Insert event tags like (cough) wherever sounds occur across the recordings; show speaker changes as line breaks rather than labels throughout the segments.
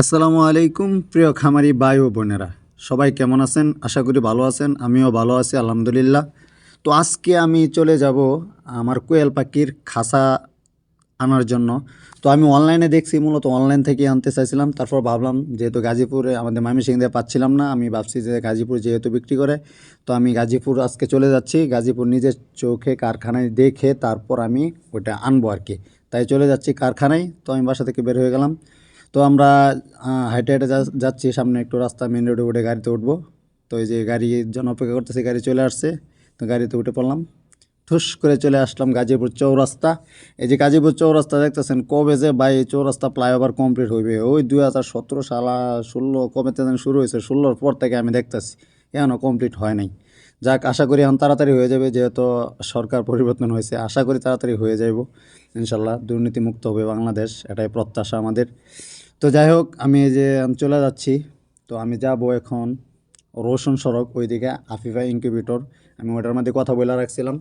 আসসালামু আলাইকুম, প্রিয় খামারি ভাই ও বোনেরা। সবাই কেমন আছেন? আশা করি ভালো আছেন, আমিও ভালো আছি, আলহামদুলিল্লাহ। তো আজকে আমি চলে যাব আমার কোয়েল পাখির খাসা আনার জন্য। তো আমি অনলাইনে দেখছি, মূলত অনলাইন থেকে আনতে চাইছিলাম। তারপর ভাবলাম, যেহেতু গাজীপুরে আমাদের ময়মনসিংহে পাচ্ছিলাম না, আমি ভাবছি যে গাজীপুর যেহেতু বিক্রি করে, তো আমি গাজীপুর আজকে চলে যাচ্ছি। গাজীপুর নিজের চোখে কারখানায় দেখে তারপর আমি ওটা আনব আর কি। তাই চলে যাচ্ছি কারখানায়। তো আমি বাসা থেকে বের হয়ে গেলাম। তো আমরা হেঁটে যা- যাচ্ছি, সামনে একটু রাস্তা মেন রোডে উঠে গাড়িতে উঠবো। তো এই যে গাড়ির জন্য অপেক্ষা করতেছি, গাড়ি চলে আসছে, তো গাড়িতে উঠে পড়লাম। ঠুস করে চলে আসলাম গাজীপুর চৌরাস্তা। এই যে গাজীপুর চৌরাস্তা দেখতেছেন, কবে যে বাই এই চৌরাস্তা ফ্লাইওভার কমপ্লিট হইবে? ওই দুই হাজার সতেরো সালা ষোলো, কবে যেন শুরু হয়েছে, ষোলোর পর থেকে আমি দেখতেছি এখনও কমপ্লিট হয় নাই। যাক, আশা করি এখন তাড়াতাড়ি হয়ে যাবে, যেহেতু সরকার পরিবর্তন হয়েছে, আশা করি তাড়াতাড়ি হয়ে যাইব। ইনশাল্লাহ দুর্নীতিমুক্ত হবে বাংলাদেশ, এটাই প্রত্যাশা আমাদের। তো যাই হোক, আমি এই যে আমি চলে যাচ্ছি। তো আমি যাব এখন রোশন সড়ক, ওইদিকে আফিফা ইনকিউবেটর। আমি ওটার মধ্যে কথা বলে রাখছিলাম।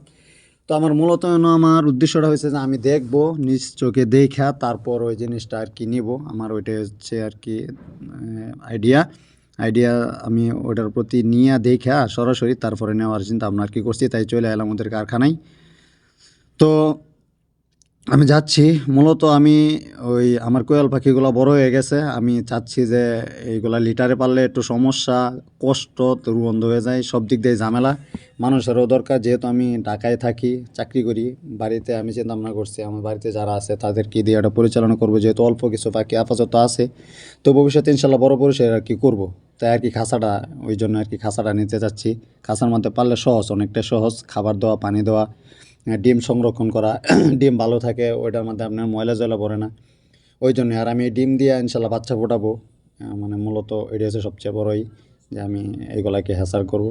তো আমার মূলত আমার উদ্দেশ্যটা হয়েছে যে আমি দেখব, নিজ চোখে দেখা, তারপর ওই জিনিসটা আর কি নিব। আমার ওইটা হচ্ছে আর কি আইডিয়া আইডিয়া আমি ওটার প্রতি নিয়ে দেখা সরাসরি, তারপরে নেওয়ার চিন্তা আপনার কি করছি, তাই চলে এলাম ওদের কারখানায়। তো আমি যাচ্ছি। মূলত আমি ওই আমার কোয়েল পাখিগুলো বড় হয়ে গেছে। আমি চাচ্ছি যে এইগুলা লিটারে পারলে একটু সমস্যা, কষ্ট, দুর্গন্ধ হয়ে যায়, সব দিক দিয়ে ঝামেলা। মানুষেরও দরকার। যেহেতু আমি ঢাকায় থাকি, চাকরি করি, বাড়িতে আমি চিন্তা ভাবনা করছি, আমার বাড়িতে যারা আছে তাদেরকে দিয়ে এটা পরিচালনা করব? যেহেতু অল্প কিছু পাখি আপাতত আছে। তো ভবিষ্যতে ইনশাল্লাহ বড় পরিসরে আর কি করব। তাই আর কি খাসাটা ওই জন্য আর কি খাসাটা নিতে চাচ্ছি। খাসার মধ্যে পারলে সহজ অনেকটা সহজ। খাবার দেওয়া, পানি দেওয়া ডিম সংরক্ষণ করা, (clears throat) ডিম ভালো থাকে, ওইটার মধ্যে আপনার ময়লা জয়লা পড়ে না। ওই জন্য আর আমি ডিম দিয়ে ইনশাল্লাহ বাচ্চা ফোটাবো। মানে মূলত এটি হচ্ছে সবচেয়ে বড়ই যে আমি এইগুলাকে হ্যাসার করব।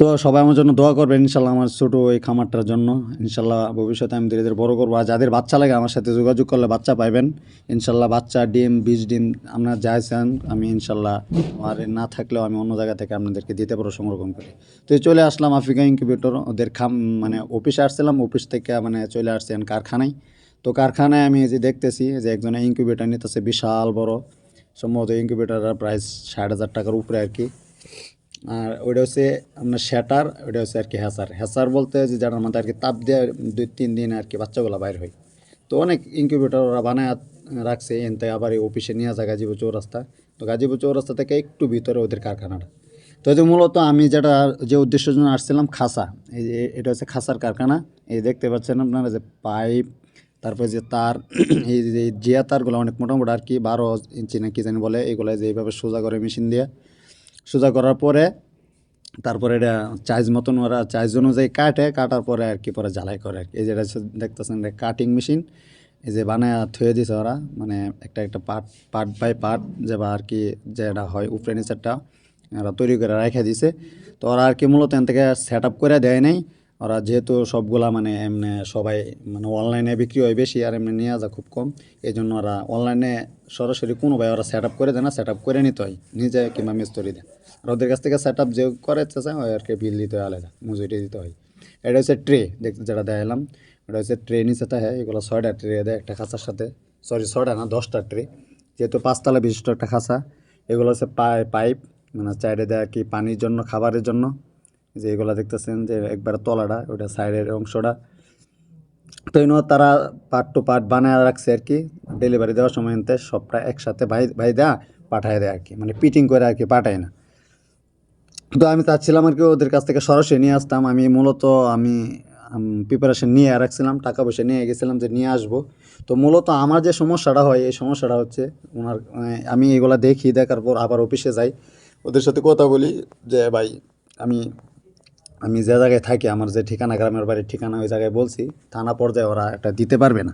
তো সবাই আমার জন্য দোয়া করবেন, ইনশাল্লাহ আমার ছোটো এই খামারটার জন্য। ইনশাল্লাহ ভবিষ্যতে আমি ধীরে ধীরে বড় করব। আর যাদের বাচ্চা লাগে আমার সাথে যোগাযোগ করলে বাচ্চা পাইবেন। ইনশাল্লাহ বাচ্চা, ডিম বীজ ডিম আপনারা যাই চান আমি ইনশাল্লাহ আর না থাকলেও আমি অন্য জায়গা থেকে আপনাদেরকে দিতে পারব, সংরক্ষণ করে। তো চলে আসলাম আফ্রিকা ইনকিউবেটর, ওদের খাম মানে অফিসে আসছিলাম, অফিস থেকে মানে চলে আসছেন কারখানায়। তো কারখানায় আমি যে দেখতেছি যে একজনে ইনকিউবেটর নিতেছে, বিশাল বড়। সম্ভবত ইনকিউবেটরের প্রাইস ষাট হাজার টাকার উপরে আর কি। আর ওইটা হচ্ছে আপনার শ্যাটার ওইটা হচ্ছে আর কি হ্যাসার হ্যাসার বলতে যে যার মধ্যে আর কি তাপ দিয়ে দুই তিন দিন আর কি বাচ্চাগুলো বাইর হয়। তো অনেক ইনকিউবেটর ওরা বানায় রাখছে, এনতে আবার এই অফিসে নিয়ে যায় গাজীপুর চৌরাস্তা। তো গাজীপুর চৌরাস্তা থেকে একটু ভিতরে ওদের কারখানাটা। তো যে মূলত আমি যেটা, যে উদ্দেশ্যের জন্য আসছিলাম খাসা। এই যে এটা হচ্ছে খাসার কারখানা। এই দেখতে পাচ্ছেন আপনারা যে পাইপ, তারপরে যে তার, (clears throat) এই যে জিয়া তারগুলো অনেক মোটামুটি আর কি বারো ইঞ্চি না কি জানি বলে, এগুলো যে এইভাবে সোজা করে মেশিন দিয়ে সোজা করার পরে তারপরে এটা চাইজ মতন ওরা চাইজ অনুযায়ী কাটে, কাটার পরে আর কি পরে জ্বালাই করে আর কি। এই যেটা দেখতেছেন এটা কাটিং মেশিন এই যে বানায় থুয়ে দিছে ওরা মানে একটা একটা পার্ট পার্ট বাই পার্ট যে বা আর কি যেটা হয় উপরে নিচেরটা, ওরা তৈরি করে রেখে দিছে। তো ওরা আর কি মূলত এখান থেকে সেট আপ করে দেয় নাই। ওরা যেহেতু সবগুলা মানে এমনি সবাই মানে অনলাইনে বিক্রি হয় বেশি আর এমনি নিয়ে যায় খুব কম এই জন্য ওরা অনলাইনে সরাসরি কোনো ভাই ওরা সেট আপ করে দেয় না সেট আপ করে নিতে হয়, নিজে কিংবা মিস্তরি দেয় আর ওদের কাছ থেকে সেট আপ যে করে চায় ওই আর কি বিল দিতে হয় আলাদা, মজুরি দিতে হয়। এটা হচ্ছে ট্রে দেখ যেটা দেখালাম, এটা হচ্ছে ট্রে নিচে থাকে এগুলো ছয়টা ট্রে দেয়, একটা খাঁচার সাথে। সরি ছয়টা না, দশটা ট্রে যেহেতু পাঁচতলা বিশিষ্ট একটা খাঁচা, এগুলো হচ্ছে পাই পাইপ মানে চাইডে দেয় কি পানির জন্য, খাবারের জন্য। যে এগুলো দেখতেছেন যে একবারে তলাটা, ওটা সাইডের অংশটা। তো এই তারা পার্ট টু পার্ট বানায় রাখছে আর কি। ডেলিভারি দেওয়ার সময় সবটা একসাথে ভাই ভাই দেয়া, পাঠায় দেয় আর কি। মানে পিটিং করে আর কি, পাঠায় না। তো আমি চাচ্ছিলাম আর কি ওদের কাছ থেকে সরাসরি নিয়ে আসতাম। আমি মূলত আমি প্রিপারেশন নিয়ে রাখছিলাম, টাকা পয়সা নিয়ে গেছিলাম যে নিয়ে আসব। তো মূলত আমার যে সমস্যাটা হয়, এই সমস্যাটা হচ্ছে ওনার মানে আমি এগুলা দেখি, দেখার পর আবার অফিসে যাই। ওদের সাথে কথা বলি যে, ভাই, আমি আমি যে জায়গায় থাকি, আমার যে ঠিকানা, গ্রামের বাড়ির ঠিকানা, ওই জায়গায় বলছি, থানা পর্যায়ে ওরা এটা দিতে পারবে না।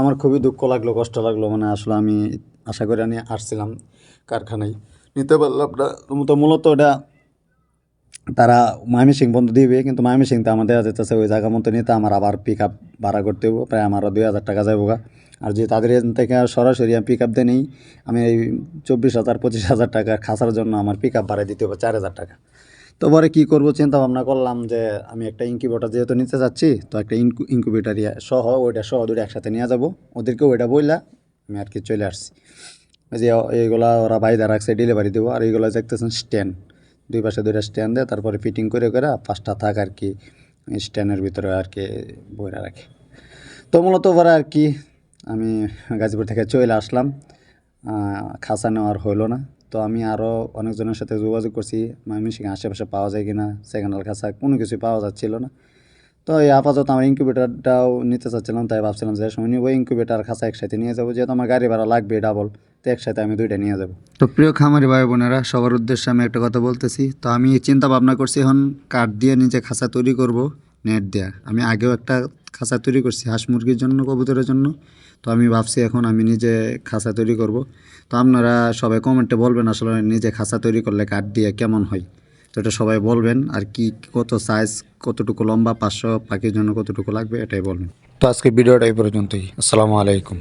আমার খুবই দুঃখ লাগল, কষ্ট লাগল মানে আসলে আমি আশা করে আমি আসছিলাম কারখানায়। নিতে পারলাম না। তো মূলত ওটা তারা ময়মনসিং বন্ধ দিবে, কিন্তু ময়মনসিং তো আমাদের যেতেছে ওই জায়গা মতো নিতে আমার আবার পিক আপ ভাড়া করতে হবে প্রায় আমার দুই হাজার টাকা যাব আর যদি তাদের এখান থেকে সরাসরি আমি পিক আপ দিয়ে নিই, আমি এই চব্বিশ হাজার, পঁচিশ হাজার টাকা খাসার জন্য আমার পিক আপ ভাড়া দিতে হবে চার হাজার টাকা। তো পরে কী করব, চিন্তা ভাবনা করলাম যে আমি একটা ইনকিউবেটার যেহেতু নিতে যাচ্ছি, তো একটা ইনকু ইনকিউবেটার সহ, ওইটা সহ দুটো একসাথে নিয়ে যাব। ওদেরকে ওইটা বললা আমি আর কি চলে আসছি। যে এইগুলা ওরা বাইরে রাখছে ডেলিভারি দেবো, আর এইগুলো দেখতেছেন স্ট্যান্ড দুই পাশে দুইটা স্ট্যান্ড দেয়, তারপরে ফিটিং করে করে পাঁচটা থাক আর কি স্ট্যান্ডের ভিতরে আর কি বইরা রাখে। তো মূলত ওরা আর কি, আমি গাজীপুর থেকে চলে আসলাম খাসা নেওয়ার হইল না। তো আমি আরও অনেকজনের সাথে যোগাযোগ করছি ময়মনসিংহ আশেপাশে পাওয়া যায় কি না হ্যান্ড খাসা কোনো কিছুই পাওয়া যাচ্ছিল না। তো এই আপাতত আমার ইনকিউবেটারটাও নিতে চাচ্ছিলাম, তাই ভাবছিলাম যে সময় নিব ইনকিউবেটার খাসা একসাথে নিয়ে যাব, যেহেতু আমার গাড়ি ভাড়া লাগবে ডাবল তো একসাথে আমি দুইটা নিয়ে যাব। তো প্রিয় খামারি ভাই বোনেরা সবার উদ্দেশ্যে আমি একটা কথা বলতেছি, তো আমি চিন্তা ভাবনা করছি এখন কাঠ দিয়ে নিজে খাঁচা তৈরি করব, নেট দেয়া। আমি আগেও একটা খাঁচা তৈরি করছি, হাঁস মুরগির জন্য, কবুতরের জন্য, তো আমি ভাবছি এখন আমি নিজে খাঁচা তৈরি করব। তো আপনারা সবাই কমেন্টে বলবেন আসলে নিজে খাঁচা তৈরি করলে কাঠ দিয়ে কেমন হয়? তো এটা সবাই বলবেন আর কি কত সাইজ কতটুকু লম্বা, পাঁচশো, পাখির জন্য কতটুকু লাগবে, এটাই বলবেন। তো আজকে ভিডিওটা এই পর্যন্তই। আসসালামু আলাইকুম।